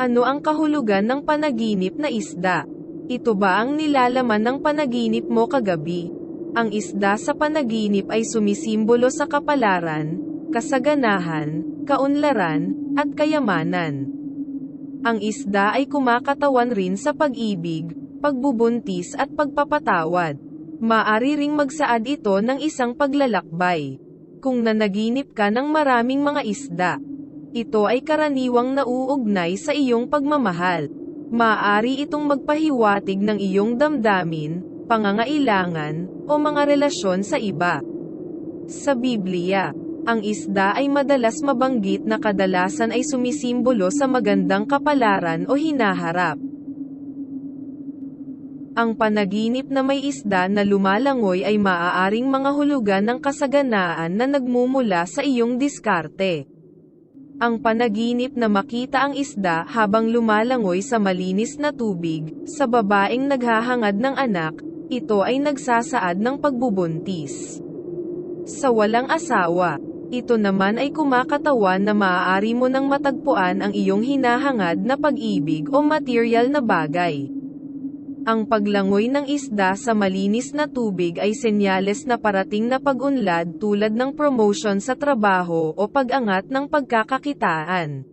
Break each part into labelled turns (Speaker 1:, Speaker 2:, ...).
Speaker 1: Ano ang kahulugan ng panaginip na isda? Ito ba ang nilalaman ng panaginip mo kagabi? Ang isda sa panaginip ay sumisimbolo sa kapalaran, kasaganahan, kaunlaran, at kayamanan. Ang isda ay kumakatawan rin sa pag-ibig, pagbubuntis at pagpapatawad. Maari ring magsaad ito ng isang paglalakbay. Kung nanaginip ka ng maraming mga isda, ito ay karaniwang nauugnay sa iyong pagmamahal. Maaari itong magpahiwatig ng iyong damdamin, pangangailangan, o mga relasyon sa iba. Sa Biblia, ang isda ay madalas mabanggit na kadalasan ay sumisimbolo sa magandang kapalaran o hinaharap. Ang panaginip na may isda na lumalangoy ay maaaring mga hulugan ng kasaganaan na nagmumula sa iyong diskarte. Ang panaginip na makita ang isda habang lumalangoy sa malinis na tubig, sa babaeng naghahangad ng anak, ito ay nagsasaad ng pagbubuntis. Sa walang asawa, ito naman ay kumakatawan na maaari mo nang matagpuan ang iyong hinahangad na pag-ibig o material na bagay. Ang paglangoy ng isda sa malinis na tubig ay senyales na parating na pag-unlad tulad ng promotion sa trabaho o pag-angat ng pagkakakitaan.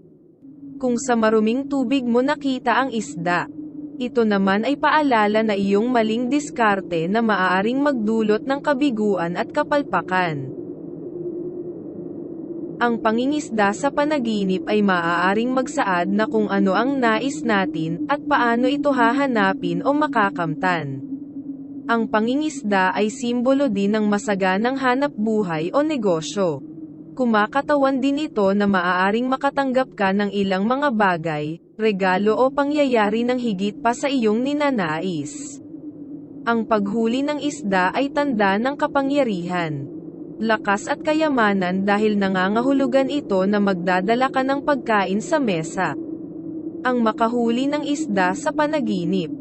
Speaker 1: Kung sa maruming tubig mo nakita ang isda, ito naman ay paalala na iyong maling diskarte na maaaring magdulot ng kabiguan at kapalpakan. Ang pangingisda sa panaginip ay maaaring magsaad na kung ano ang nais natin, at paano ito hahanapin o makakamtan. Ang pangingisda ay simbolo din ng masaganang hanap buhay o negosyo. Kumakatawan din ito na maaaring makatanggap ka ng ilang mga bagay, regalo o pangyayari ng higit pa sa iyong ninanais. Ang paghuli ng isda ay tanda ng kapangyarihan lakas at kayamanan dahil nangangahulugan ito na magdadala ka ng pagkain sa mesa. Ang makahuli ng isda sa panaginip.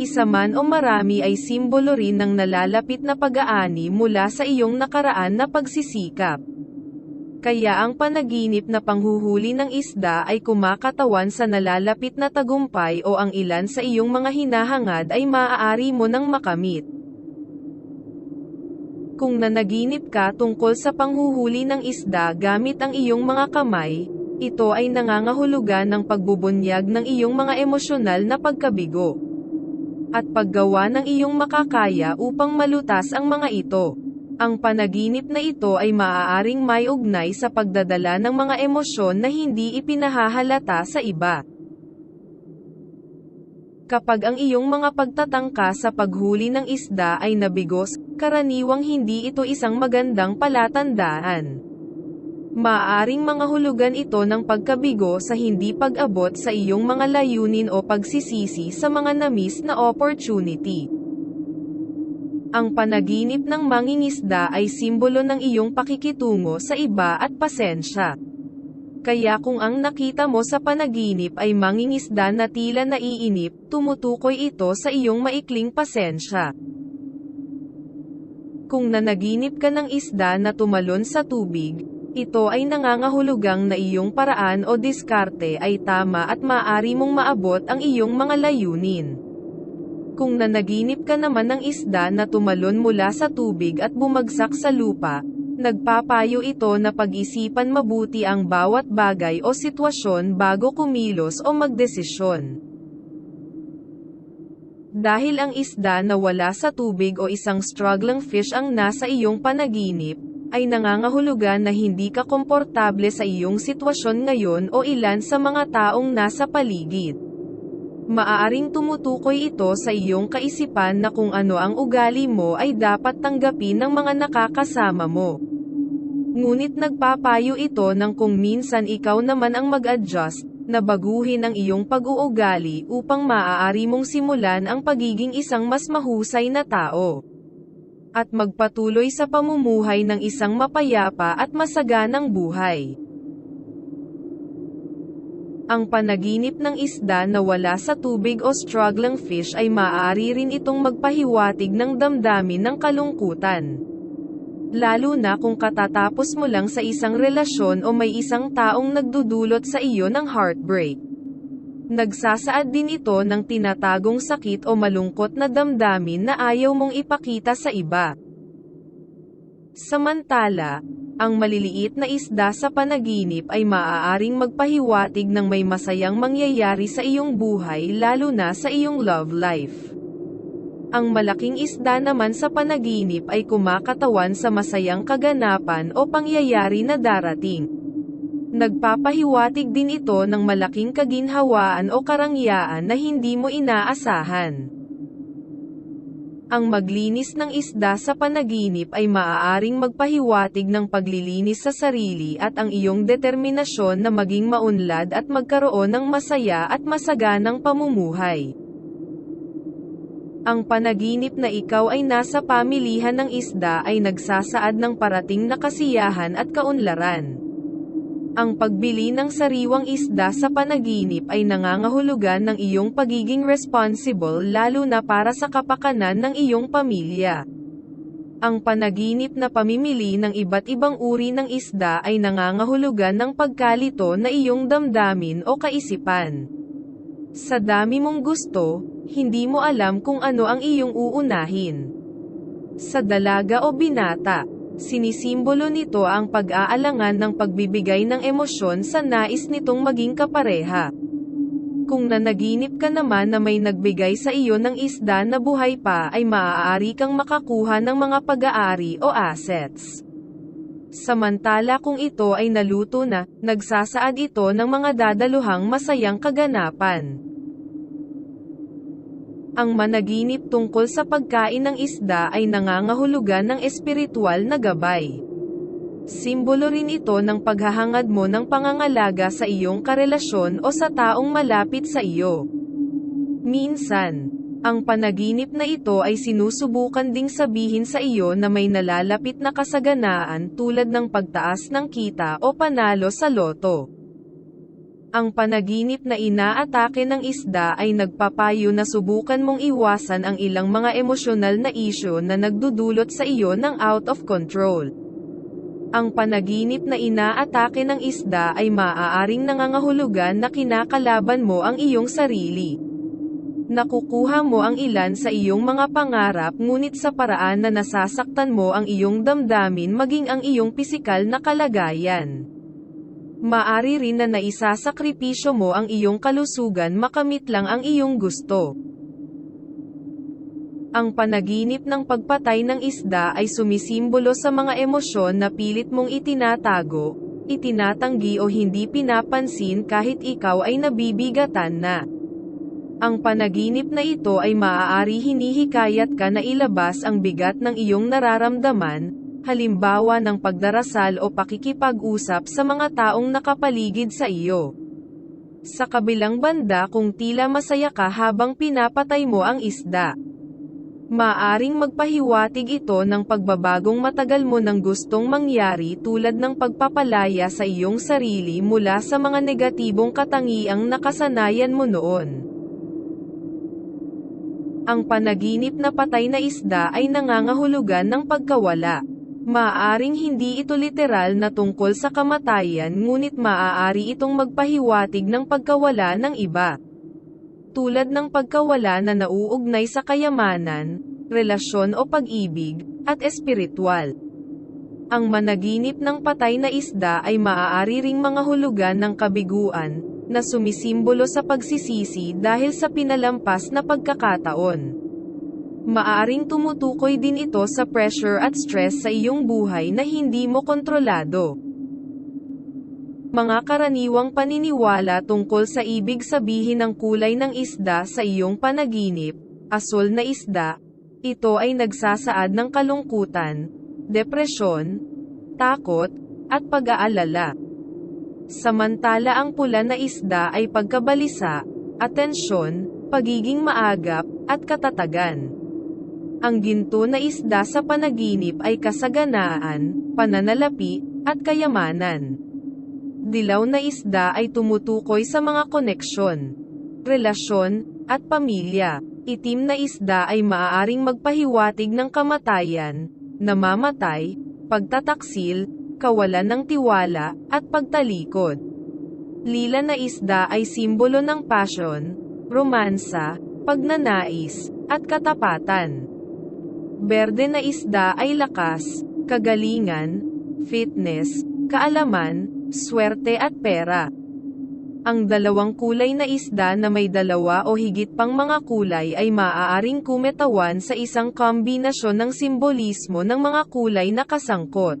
Speaker 1: Isa man o marami ay simbolo rin ng nalalapit na pag-aani mula sa iyong nakaraan na pagsisikap. Kaya ang panaginip na panghuhuli ng isda ay kumakatawan sa nalalapit na tagumpay o ang ilan sa iyong mga hinahangad ay maaari mo nang makamit. Kung nanaginip ka tungkol sa panghuhuli ng isda gamit ang iyong mga kamay, ito ay nangangahulugan ng pagbubunyag ng iyong mga emosyonal na pagkabigo. At paggawa ng iyong makakaya upang malutas ang mga ito. Ang panaginip na ito ay maaaring may ugnay sa pagdadala ng mga emosyon na hindi ipinahahalata sa iba. Kapag ang iyong mga pagtatangka sa paghuli ng isda ay nabigos, karaniwang hindi ito isang magandang palatandaan. Maaring mga hulugan ito ng pagkabigo sa hindi pag-abot sa iyong mga layunin o pagsisisi sa mga namis na opportunity. Ang panaginip ng mangingisda ay simbolo ng iyong pakikitungo sa iba at pasensya. Kaya kung ang nakita mo sa panaginip ay mangingisda na tila naiinip, tumutukoy ito sa iyong maikling pasensya. Kung nanaginip ka ng isda na tumalon sa tubig, ito ay nangangahulugang na iyong paraan o diskarte ay tama at maaari mong maabot ang iyong mga layunin. Kung nanaginip ka naman ng isda na tumalon mula sa tubig at bumagsak sa lupa, Nagpapayo ito na pag-isipan mabuti ang bawat bagay o sitwasyon bago kumilos o magdesisyon. Dahil ang isda na wala sa tubig o isang struggling fish ang nasa iyong panaginip, ay nangangahulugan na hindi ka komportable sa iyong sitwasyon ngayon o ilan sa mga taong nasa paligid. Maaaring tumutukoy ito sa iyong kaisipan na kung ano ang ugali mo ay dapat tanggapin ng mga nakakasama mo. Ngunit nagpapayo ito ng kung minsan ikaw naman ang mag-adjust, na baguhin ang iyong pag-uugali upang maaari mong simulan ang pagiging isang mas mahusay na tao. At magpatuloy sa pamumuhay ng isang mapayapa at masaganang buhay. Ang panaginip ng isda na wala sa tubig o struggling fish ay maaari rin itong magpahiwatig ng damdamin ng kalungkutan. Lalo na kung katatapos mo lang sa isang relasyon o may isang taong nagdudulot sa iyo ng heartbreak. Nagsasaad din ito ng tinatagong sakit o malungkot na damdamin na ayaw mong ipakita sa iba. Samantala, ang maliliit na isda sa panaginip ay maaaring magpahiwatig ng may masayang mangyayari sa iyong buhay lalo na sa iyong love life. Ang malaking isda naman sa panaginip ay kumakatawan sa masayang kaganapan o pangyayari na darating. Nagpapahiwatig din ito ng malaking kaginhawaan o karangyaan na hindi mo inaasahan. Ang maglinis ng isda sa panaginip ay maaaring magpahiwatig ng paglilinis sa sarili at ang iyong determinasyon na maging maunlad at magkaroon ng masaya at masaganang pamumuhay. Ang panaginip na ikaw ay nasa pamilihan ng isda ay nagsasaad ng parating na kasiyahan at kaunlaran. Ang pagbili ng sariwang isda sa panaginip ay nangangahulugan ng iyong pagiging responsible lalo na para sa kapakanan ng iyong pamilya. Ang panaginip na pamimili ng iba't ibang uri ng isda ay nangangahulugan ng pagkalito na iyong damdamin o kaisipan. Sa dami mong gusto, hindi mo alam kung ano ang iyong uunahin. Sa dalaga o binata, Sinisimbolo nito ang pag-aalangan ng pagbibigay ng emosyon sa nais nitong maging kapareha. Kung nanaginip ka naman na may nagbigay sa iyo ng isda na buhay pa ay maaari kang makakuha ng mga pag-aari o assets. Samantala kung ito ay naluto na, nagsasaad ito ng mga dadaluhang masayang kaganapan. Ang managinip tungkol sa pagkain ng isda ay nangangahulugan ng espiritual na gabay. Simbolo rin ito ng paghahangad mo ng pangangalaga sa iyong karelasyon o sa taong malapit sa iyo. Minsan, ang panaginip na ito ay sinusubukan ding sabihin sa iyo na may nalalapit na kasaganaan tulad ng pagtaas ng kita o panalo sa loto. Ang panaginip na inaatake ng isda ay nagpapayo na subukan mong iwasan ang ilang mga emosyonal na isyo na nagdudulot sa iyo ng out of control. Ang panaginip na inaatake ng isda ay maaaring nangangahulugan na kinakalaban mo ang iyong sarili. Nakukuha mo ang ilan sa iyong mga pangarap ngunit sa paraan na nasasaktan mo ang iyong damdamin maging ang iyong pisikal na kalagayan. Maari rin na naisasakripisyo mo ang iyong kalusugan makamit lang ang iyong gusto. Ang panaginip ng pagpatay ng isda ay sumisimbolo sa mga emosyon na pilit mong itinatago, itinatanggi o hindi pinapansin kahit ikaw ay nabibigatan na. Ang panaginip na ito ay maaari hinihikayat ka na ilabas ang bigat ng iyong nararamdaman, halimbawa ng pagdarasal o pakikipag-usap sa mga taong nakapaligid sa iyo. Sa kabilang banda kung tila masaya ka habang pinapatay mo ang isda. Maaring magpahiwatig ito ng pagbabagong matagal mo nang gustong mangyari tulad ng pagpapalaya sa iyong sarili mula sa mga negatibong katangiang nakasanayan mo noon. Ang panaginip na patay na isda ay nangangahulugan ng pagkawala. Maaring hindi ito literal na tungkol sa kamatayan ngunit maaari itong magpahiwatig ng pagkawala ng iba. Tulad ng pagkawala na nauugnay sa kayamanan, relasyon o pag-ibig, at espiritual. Ang managinip ng patay na isda ay maaari ring mga hulugan ng kabiguan, na sumisimbolo sa pagsisisi dahil sa pinalampas na pagkakataon. Maaring tumutukoy din ito sa pressure at stress sa iyong buhay na hindi mo kontrolado. Mga karaniwang paniniwala tungkol sa ibig sabihin ng kulay ng isda sa iyong panaginip, asol na isda, ito ay nagsasaad ng kalungkutan, depresyon, takot, at pag-aalala. Samantala ang pula na isda ay pagkabalisa, atensyon, pagiging maagap, at katatagan. Ang ginto na isda sa panaginip ay kasaganaan, pananalapi, at kayamanan. Dilaw na isda ay tumutukoy sa mga koneksyon, relasyon, at pamilya. Itim na isda ay maaaring magpahiwatig ng kamatayan, namamatay, pagtataksil, kawalan ng tiwala, at pagtalikod. Lila na isda ay simbolo ng passion, romansa, pagnanais, at katapatan. Berde na isda ay lakas, kagalingan, fitness, kaalaman, swerte at pera. Ang dalawang kulay na isda na may dalawa o higit pang mga kulay ay maaaring kumetawan sa isang kombinasyon ng simbolismo ng mga kulay na kasangkot.